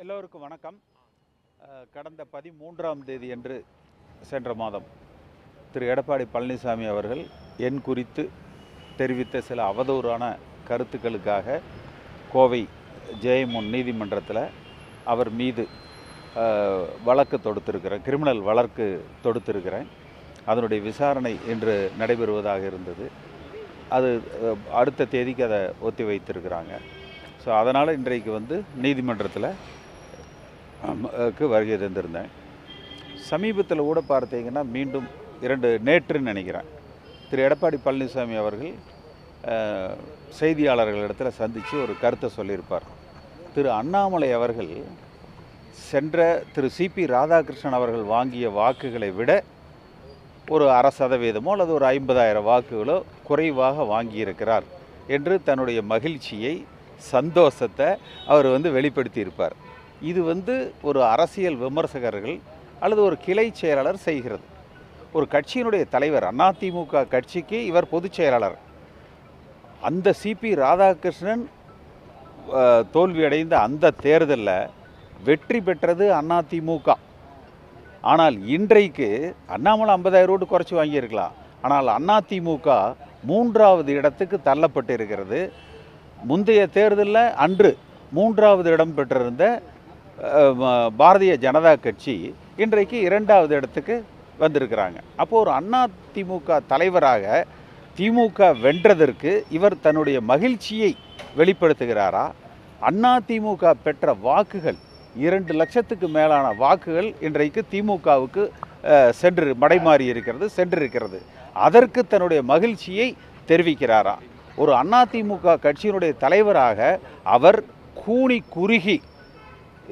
எல்லோருக்கும் வணக்கம். கடந்த பதிமூன்றாம் தேதி என்று சென்ற மாதம் திரு. எடப்பாடி பழனிசாமி அவர்கள் என் குறித்து தெரிவித்த சில அவதூறான கருத்துக்களுக்காக கோவை ஜெயமுன் நீதிமன்றத்தில் அவர் மீது வழக்கு தொடுத்திருக்கிறேன். கிரிமினல் வழக்கு தொடுத்திருக்கிறேன். அதனுடைய விசாரணை இன்று நடைபெறுவதாக இருந்தது. அது அடுத்த தேதிக்கு அதை ஒத்தி வைத்திருக்கிறாங்க ஸோ அதனால் இன்றைக்கு வந்து நீதிமன்றத்தில் வருகை தந்திருந்தேன். சமீபத்தில் கூட பார்த்தீங்கன்னா மீண்டும் இரண்டு நேற்றுன்னு நினைக்கிறேன். திரு எடப்பாடி பழனிசாமி அவர்கள் செய்தியாளர்களிடத்தில் சந்தித்து ஒரு கருத்தை சொல்லியிருப்பார். திரு அண்ணாமலை அவர்கள் சென்ற திரு சிபி ராதாகிருஷ்ணன் அவர்கள் வாங்கிய வாக்குகளை விட ஒரு அரை சதவீதமோ அல்லது ஒரு ஐம்பதாயிரம் வாக்குகளோ குறைவாக வாங்கியிருக்கிறார் என்று தன்னுடைய மகிழ்ச்சியை சந்தோஷத்தை அவர் வந்து வெளிப்படுத்தியிருப்பார். இது வந்து ஒரு அரசியல் விமர்சகர்கள் அல்லது ஒரு கிளை செயலாளர் செய்கிறது. ஒரு கட்சியினுடைய தலைவர் அதிமுக கட்சிக்கு இவர் பொதுச் செயலாளர். அந்த சிபி ராதாகிருஷ்ணன் தோல்வியடைந்த அந்த தேர்தலில் வெற்றி பெற்றது அதிமுக. ஆனால் இன்றைக்கு அண்ணாமலை ஐம்பதாயிரம் ரோடு குறைச்சி வாங்கியிருக்கலாம். ஆனால் அதிமுக மூன்றாவது இடத்துக்கு தள்ளப்பட்டு இருக்கிறது. முந்தைய தேர்தலில் அன்று மூன்றாவது இடம் பெற்றிருந்த பாரதிய ஜனதா கட்சி இன்றைக்கு இரண்டாவது இடத்துக்கு வந்திருக்கிறாங்க. அப்போது ஒரு அண்ணா திமுக தலைவராக திமுக வென்றதற்கு இவர் தன்னுடைய மகிழ்ச்சியை வெளிப்படுத்துகிறாரா? அண்ணா திமுக பெற்ற வாக்குகள் இரண்டு லட்சத்துக்கு மேலான வாக்குகள் இன்றைக்கு திமுகவுக்கு சென்று மடைமாறி இருக்கிறது சென்றிருக்கிறது. அதற்கு தன்னுடைய மகிழ்ச்சியை தெரிவிக்கிறாரா? ஒரு அதிமுக கட்சியினுடைய தலைவராக அவர் கூனி குறுகி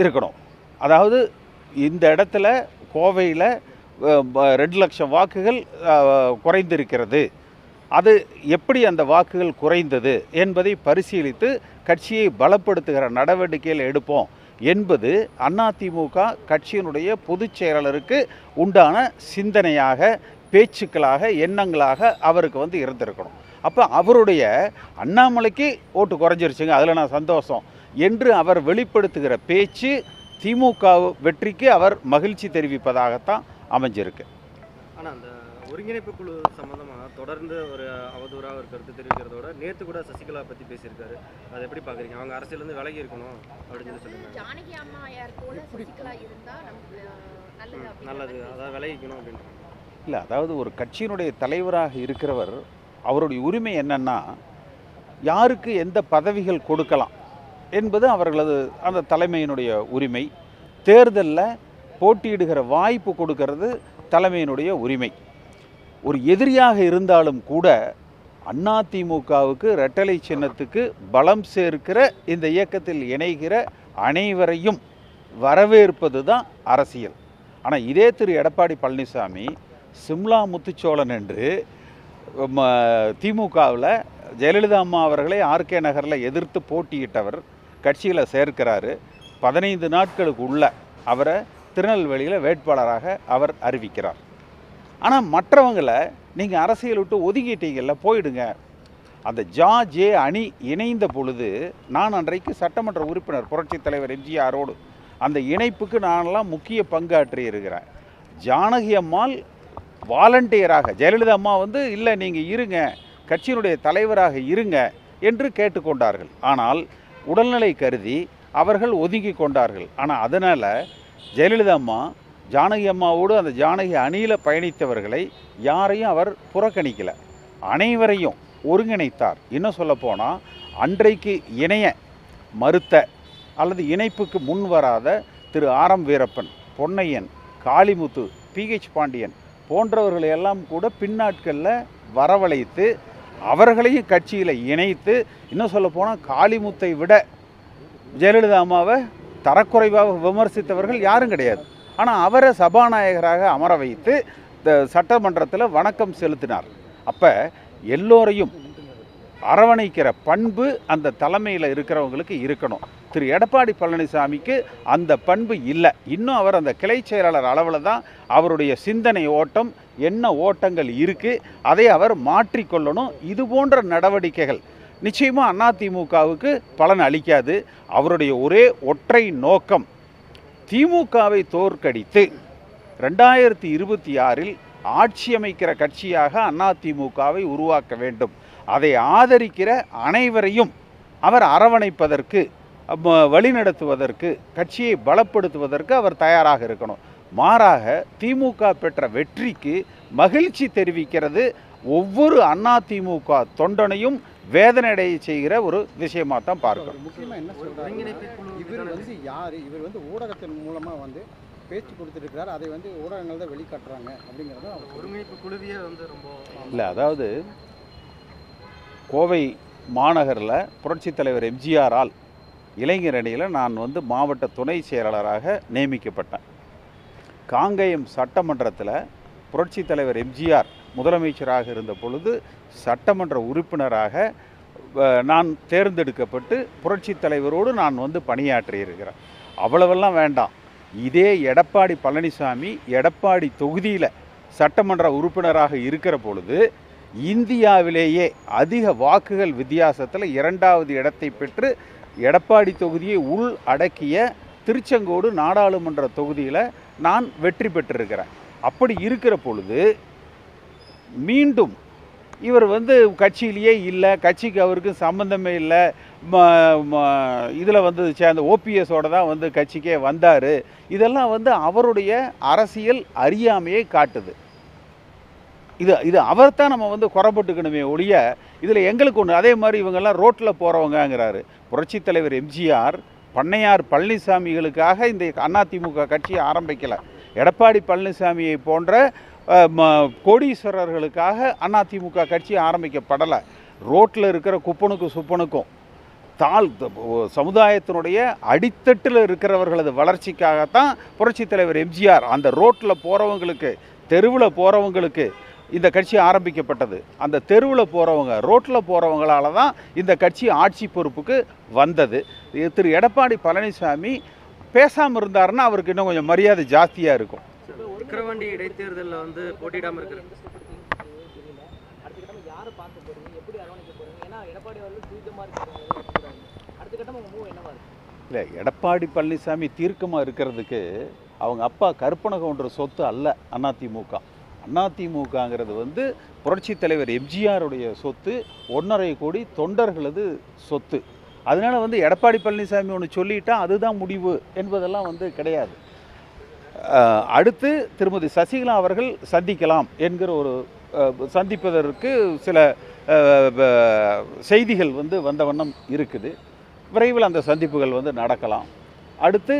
இருக்கணும். அதாவது இந்த இடத்துல கோவையில் ரெண்டு லட்சம் வாக்குகள் குறைந்திருக்கிறது. அது எப்படி அந்த வாக்குகள் குறைந்தது என்பதை பரிசீலித்து கட்சியை பலப்படுத்துகிற நடவடிக்கைகள் எடுப்போம் என்பது அதிமுக கட்சியினுடைய பொதுச் செயலாளருக்கு உண்டான சிந்தனையாக பேச்சுக்களாக எண்ணங்களாக அவருக்கு வந்து இருந்திருக்கணும். அப்போ அவருடைய அண்ணாமலைக்கு ஓட்டு குறைஞ்சிருச்சுங்க. அதில் நான் சந்தோஷம். என்று அவர் வெளிப்படுத்துகிற பேச்சு திமுக வெற்றிக்கு அவர் மகிழ்ச்சி தெரிவிப்பதாகத்தான் அமைஞ்சிருக்கு. ஆனால் அந்த ஒருங்கிணைப்பு குழு சம்மந்தமாக தொடர்ந்து ஒரு அவதூறாக ஒரு கருத்து தெரிவிக்கிறதோட நேற்று கூட சசிகலா பற்றி பேசியிருக்காரு. அதை எப்படி பார்க்குறீங்க அவங்க அரசியலேருந்து விலகி இருக்கணும் அப்படின்னு சொல்லி சொல்லுங்க. ஜானகி அம்மையார் போல சசிகலா இருந்தா நமக்கு அஹ், நல்லது. அதாவது விலகிக்கணும் அப்படின்றாங்க இல்லை அதாவது ஒரு கட்சியினுடைய தலைவராக இருக்கிறவர் அவருடைய உரிமை என்னன்னா யாருக்கு எந்த பதவிகள் கொடுக்கலாம் என்பது அவர்களது அந்த தலைமையினுடைய உரிமை. தேர்தலில் போட்டியிடுகிற வாய்ப்பு கொடுக்கறது தலைமையினுடைய உரிமை. ஒரு எதிரியாக இருந்தாலும் கூட அதிமுகவுக்கு ரெட்டலை சின்னத்துக்கு பலம் சேர்க்கிற இந்த இயக்கத்தில் இணைகிற அனைவரையும் வரவேற்பது தான் அரசியல். ஆனால் இதே திரு. எடப்பாடி பழனிசாமி சிம்லா முத்துச்சோழன் என்று திமுகவில் ஜெயலலிதா அம்மா அவர்களை ஆர்கே நகரில் எதிர்த்து போட்டியிட்டவர் கட்சியில் சேர்க்கிறாரு. பதினைந்து நாட்களுக்கு உள்ள அவரை திருநெல்வேலியில் வேட்பாளராக அவர் அறிவிக்கிறார். ஆனால் மற்றவங்களை நீங்கள் அரசியல் விட்டு ஒதுக்கிட்டீங்கல்ல போயிடுங்க. அந்த ஜா ஜே அணி இணைந்த பொழுது நான் அன்றைக்கு சட்டமன்ற உறுப்பினர் புரட்சித் தலைவர் எம்ஜிஆரோடு அந்த இணைப்புக்கு நானெல்லாம் முக்கிய பங்காற்றி இருக்கிறேன் ஜானகி அம்மாள் வாலண்டியராக ஜெயலலிதா அம்மா வந்து இல்லை நீங்கள் இருங்க கட்சியினுடைய தலைவராக இருங்க என்று கேட்டுக்கொண்டார்கள். ஆனால் உடல்நிலை கருதி அவர்கள் ஒதுங்கி கொண்டார்கள். ஆனால் அதனால் ஜெயலலிதா அம்மா ஜானகி அம்மாவோடு அந்த ஜானகி அணியில் பயணித்தவர்களை யாரையும் அவர் புறக்கணிக்கலை. அனைவரையும் ஒருங்கிணைத்தார். இன்னும் சொல்லப்போனால் அன்றைக்கு இணைய மறுத்த அல்லது இணைப்புக்கு முன் வராத Thiru R M Veerappan Ponnaiyan Kalimuthu P H Pandian போன்றவர்களை எல்லாம் கூட பின்னாட்களில் வரவழைத்து அவர்களையும் கட்சியில் இணைத்து இன்னும் சொல்லப்போனால் காளிமுத்தை விட ஜெயலலிதா அம்மாவை தரக்குறைவாக விமர்சித்தவர்கள் யாரும் கிடையாது. ஆனால் அவரை சபாநாயகராக அமர வைத்து இந்த சட்டமன்றத்தில் வணக்கம் செலுத்தினார். அப்போ எல்லோரையும் அரவணைக்கிற பண்பு அந்த தலைமையில் இருக்கிறவங்களுக்கு இருக்கணும். திரு எடப்பாடி பழனிசாமிக்கு அந்த பண்பு இல்லை. இன்னும் அவர் அந்த கிளை செயலாளர் அளவில் தான் அவருடைய சிந்தனை ஓட்டம் என்ன ஓட்டங்கள் இருக்குது அதை அவர் மாற்றிக்கொள்ளணும் இது போன்ற நடவடிக்கைகள் நிச்சயமாக அதிமுகவுக்கு பலன் அளிக்காது. அவருடைய ஒரே ஒற்றை நோக்கம் திமுகவை தோற்கடித்து ரெண்டாயிரத்தி இருபத்தி ஆறில் ஆட்சி அமைக்கிற கட்சியாக அதிமுகவை உருவாக்க வேண்டும். அதை ஆதரிக்கிற அனைவரையும் அவர் அரவணைப்பதற்கு வழிநடத்துவதற்கு கட்சியை பலப்படுத்துவதற்கு அவர் தயாராக இருக்கணும். மாறாக திமுக பெற்ற வெற்றிக்கு மகிழ்ச்சி தெரிவிக்கிறது ஒவ்வொரு அதிமுக தொண்டனையும் வேதனையடைய செய்கிற ஒரு விஷயமாக தான் பார்க்கணும் முக்கியமாக என்ன குழு இவர் வந்து யார்? இவர் வந்து ஊடகத்தின் மூலமாக வந்து பேச்சு கொடுத்துருக்கிறார். அதை வந்து ஊடகங்கள் தான் வெளிக்காட்டுறாங்க அப்படிங்கிறத. ஒருங்கிணைப்பு குழுவியே வந்து ரொம்ப இல்லை அதாவது கோவை மாநகரில் புரட்சித் தலைவர் எம்ஜிஆரால் இளைஞர் அணியில் நான் வந்து மாவட்ட துணை செயலாளராக நியமிக்கப்பட்டேன். காங்கயம் சட்டமன்றத்தில் புரட்சித் தலைவர் எம்ஜிஆர் முதலமைச்சராக இருந்த பொழுது சட்டமன்ற உறுப்பினராக நான் தேர்ந்தெடுக்கப்பட்டு புரட்சித் தலைவரோடு நான் வந்து பணியாற்றியிருக்கிறேன் அவ்வளவெல்லாம் வேண்டாம். இதே எடப்பாடி பழனிசாமி எடப்பாடி தொகுதியில் சட்டமன்ற உறுப்பினராக இருக்கிற பொழுது இந்தியாவிலேயே அதிக வாக்குகள் வித்தியாசத்தில் இரண்டாவது இடத்தை பெற்று எடப்பாடி தொகுதியை உள் அடக்கிய திருச்செங்கோடு நாடாளுமன்ற தொகுதியில் நான் வெற்றி பெற்றிருக்கிறேன். அப்படி இருக்கிற பொழுது மீண்டும் இவர் வந்து கட்சியிலேயே இல்லை கட்சிக்கு அவருக்கு சம்மந்தமே இல்லை இதில் வந்து சேர்ந்த ஓபிஎஸோட தான் வந்து கட்சிக்கே வந்தார். இதெல்லாம் வந்து அவருடைய அரசியல் அறியாமையை காட்டுது. இது இது அவர்தான் நம்ம வந்து குறப்பட்டுக்கணுமே ஒழிய இதில் எங்களுக்கு ஒன்று அதே மாதிரி இவங்கெல்லாம் ரோட்டில் போகிறவங்கங்கிறாரு புரட்சித் தலைவர் எம்ஜிஆர் பண்ணையார் பழனிசாமிகளுக்காக இந்த அதிமுக கட்சியை ஆரம்பிக்கலை. எடப்பாடி பழனிசாமியை போன்ற ம- கோடீஸ்வரர்களுக்காக அதிமுக கட்சி ஆரம்பிக்கப்படலை. ரோட்டில் இருக்கிற குப்பனுக்கும் சுப்பனுக்கும் தாழ் த- சமுதாயத்தினுடைய அடித்தட்டில் இருக்கிறவர்களது வளர்ச்சிக்காகத்தான் புரட்சித் தலைவர் எம்ஜிஆர் அந்த ரோட்டில் போகிறவங்களுக்கு தெருவில் போகிறவங்களுக்கு இந்த கட்சி ஆரம்பிக்கப்பட்டது. அந்த தெருவில் போகிறவங்க ரோட்டில் போகிறவங்களால தான் இந்த கட்சி ஆட்சி பொறுப்புக்கு வந்தது. திரு. எடப்பாடி பழனிசாமி பேசாமல் இருந்தாருன்னா அவருக்கு இன்னும் கொஞ்சம் மரியாதை ஜாஸ்தியாக இருக்கும். விக்கிரவாண்டி இடைத்தேர்தலில் வந்து போட்டியிடாமல் இருக்கிற அடுத்த கட்டம் யாரை பார்க்க போறீங்க எப்படி அரவணைக்க போறீங்க ஏன்னா எடப்பாடி அவர்கள் தீர்க்கமா இருக்காங்க அடுத்த கட்டம் உங்க மூவ் என்னவா இருக்கு இல்லை எடப்பாடி பழனிசாமி தீர்க்கமாக இருக்கிறதுக்கு அவங்க அப்பா கற்பனகவுண்டர் சொத்து அல்ல அதிமுக அதிமுகங்கிறது வந்து புரட்சித் தலைவர் எம்ஜிஆருடைய சொத்து ஒன்றரை கோடி தொண்டர்களது சொத்து. அதனால வந்து எடப்பாடி பழனிசாமி ஒன்று சொல்லிட்டா அதுதான் முடிவு என்பதெல்லாம் வந்து கிடையாது. அடுத்து திருமதி சசிகலா அவர்கள் சந்திக்கலாம் என்கிற ஒரு சந்திப்பதற்கு சில செய்திகள் வந்து வந்த வண்ணம் இருக்குது. விரைவில் அந்த சந்திப்புகள் வந்து நடக்கலாம். அடுத்து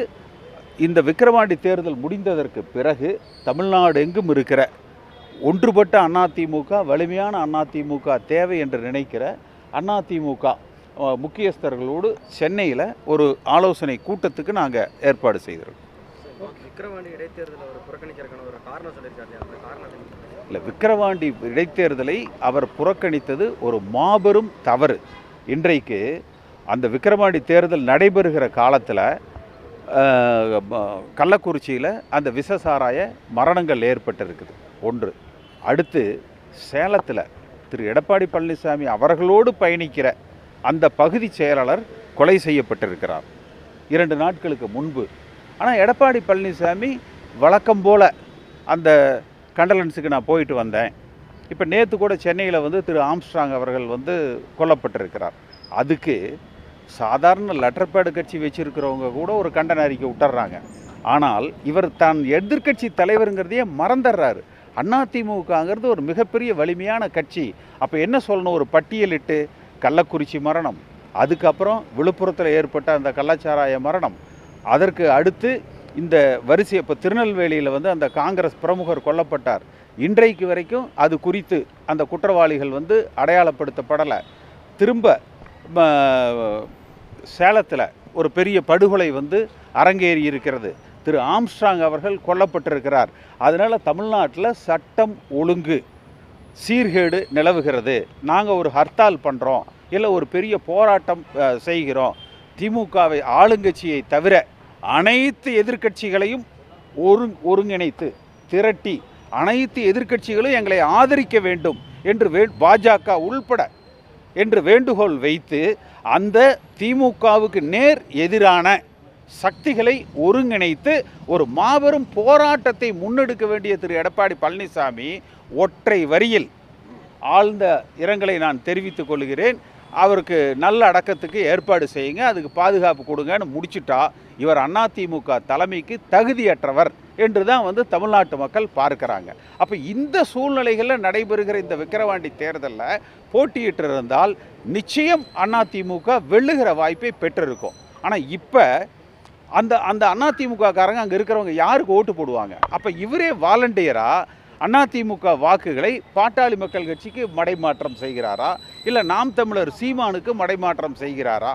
இந்த விக்கிரவாண்டி தேர்தல் முடிந்ததற்கு பிறகு தமிழ்நாடு எங்கும் இருக்கிற ஒன்றுபட்ட அதிமுக வலிமையான அதிமுக தேவை என்று நினைக்கிற அதிமுக முக்கியஸ்தர்களோடு சென்னையில் ஒரு ஆலோசனை கூட்டத்துக்கு நாங்கள் ஏற்பாடு செய்திருக்கோம்? இல்லை விக்கிரவாண்டி இடைத்தேர்தலை அவர் புறக்கணித்தது ஒரு மாபெரும் தவறு. இன்றைக்கு அந்த விக்கிரவாண்டி தேர்தல் நடைபெறுகிற காலத்தில் கள்ளக்குறிச்சியில் அந்த விஷசாராய மரணங்கள் ஏற்பட்டிருக்குது. ஒன்று. அடுத்து சேலத்தில் திரு எடப்பாடி பழனிசாமி அவர்களோடு பயணிக்கிற அந்த பகுதி செயலாளர் கொலை செய்யப்பட்டிருக்கிறார். இரண்டு நாட்களுக்கு முன்பு. ஆனால் எடப்பாடி பழனிசாமி வழக்கம் போல அந்த கண்டலன்ஸுக்கு நான் போயிட்டு வந்தேன். இப்போ நேற்று கூட சென்னையில் வந்து திரு ஆம்ஸ்ட்ராங் அவர்கள் வந்து கொல்லப்பட்டிருக்கிறார். அதுக்கு சாதாரண லெட்டர் பேடு கட்சி வச்சிருக்கிறவங்க கூட ஒரு கண்டன அறிக்கை விட்டுறாங்க. ஆனால் இவர் தான் எதிர்க்கட்சி தலைவருங்கிறதையே மறந்துடுறாரு. அதிமுகங்கிறது ஒரு மிகப்பெரிய வலிமையான கட்சி. அப்போ என்ன சொல்லணும்? ஒரு பட்டியலிட்டு கள்ளக்குறிச்சி மரணம். அதுக்கப்புறம் விழுப்புரத்தில் ஏற்பட்ட அந்த கள்ளச்சாராய மரணம். அதற்கு அடுத்து இந்த வரிசை இப்போ திருநெல்வேலியில் வந்து அந்த காங்கிரஸ் பிரமுகர் கொல்லப்பட்டார். இன்றைக்கு வரைக்கும் அது குறித்து அந்த குற்றவாளிகள் வந்து அடையாளப்படுத்தப்படலை. திரும்ப சேலத்தில் ஒரு பெரிய படுகொலை வந்து அரங்கேறி இருக்கிறது. திரு ஆம்ஸ்ட்ராங் அவர்கள் கொல்லப்பட்டிருக்கிறார். அதனால் தமிழ்நாட்டில் சட்டம் ஒழுங்கு சீர்கேடு நிலவுகிறது. நாங்கள் ஒரு ஹர்த்தால் பண்ணுறோம் இல்லை ஒரு பெரிய போராட்டம் செய்கிறோம். திமுகவை ஆளுங்கட்சியை தவிர அனைத்து எதிர்க்கட்சிகளையும் ஒரு ஒருங்கிணைத்து திரட்டி அனைத்து எதிர்க்கட்சிகளும் எங்களை ஆதரிக்க வேண்டும் என்று வே பாஜக உள்பட என்று வேண்டுகோள் வைத்து அந்த திமுகவுக்கு நேர் எதிரான சக்திகளை ஒருங்கிணைத்து ஒரு மாபெரும் போராட்டத்தை முன்னெடுக்க வேண்டிய திரு எடப்பாடி பழனிசாமி ஒற்றை வரியில் ஆழ்ந்த இரங்கலை நான் தெரிவித்துக் கொள்கிறேன். அவருக்கு நல்ல அடக்கத்துக்கு ஏற்பாடு செய்யுங்க. அதுக்கு பாதுகாப்பு கொடுங்கன்னு முடிச்சுட்டா இவர் அதிமுக தலைமைக்கு தகுதியற்றவர் என்று தான் வந்து தமிழ்நாட்டு மக்கள் பார்க்குறாங்க. அப்போ இந்த சூழ்நிலைகளில் நடைபெறுகிற இந்த விக்கிரவாண்டி தேர்தலில் போட்டியிட்டு இருந்தால் நிச்சயம் அதிமுக வெல்லுகிற வாய்ப்பை பெற்றிருக்கும். ஆனால் இப்போ அந்த அந்த அதிமுககாரங்க அங்கே இருக்கிறவங்க யாருக்கு ஓட்டு போடுவாங்க? அப்போ இவரே வாலண்டியராக அதிமுக வாக்குகளை பாட்டாளி மக்கள் கட்சிக்கு மடைமாற்றம் செய்கிறாரா? இல்லை நாம் தமிழர் சீமானுக்கு மடைமாற்றம் செய்கிறாரா?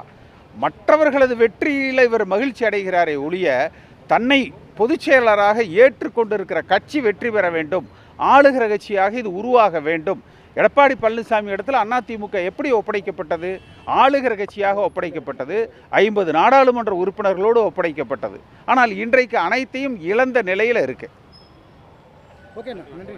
மற்றவர்களது வெற்றியில் இவர் மகிழ்ச்சி அடைகிறாரே ஒழிய தன்னை பொதுச் செயலராக ஏற்றுக்கொண்டிருக்கிற கட்சி வெற்றி பெற வேண்டும். ஆளுகிற கட்சியாக இது உருவாக வேண்டும். எடப்பாடி பழனிசாமி இடத்துல அதிமுக எப்படி ஒப்படைக்கப்பட்டது? ஆளுகிற கட்சியாக ஒப்படைக்கப்பட்டது. ஐம்பது நாடாளுமன்ற உறுப்பினர்களோடு ஒப்படைக்கப்பட்டது. ஆனால் இன்றைக்கு அனைத்தையும் இழந்த நிலையில் இருக்கு. ஓகேண்ணா. நன்றி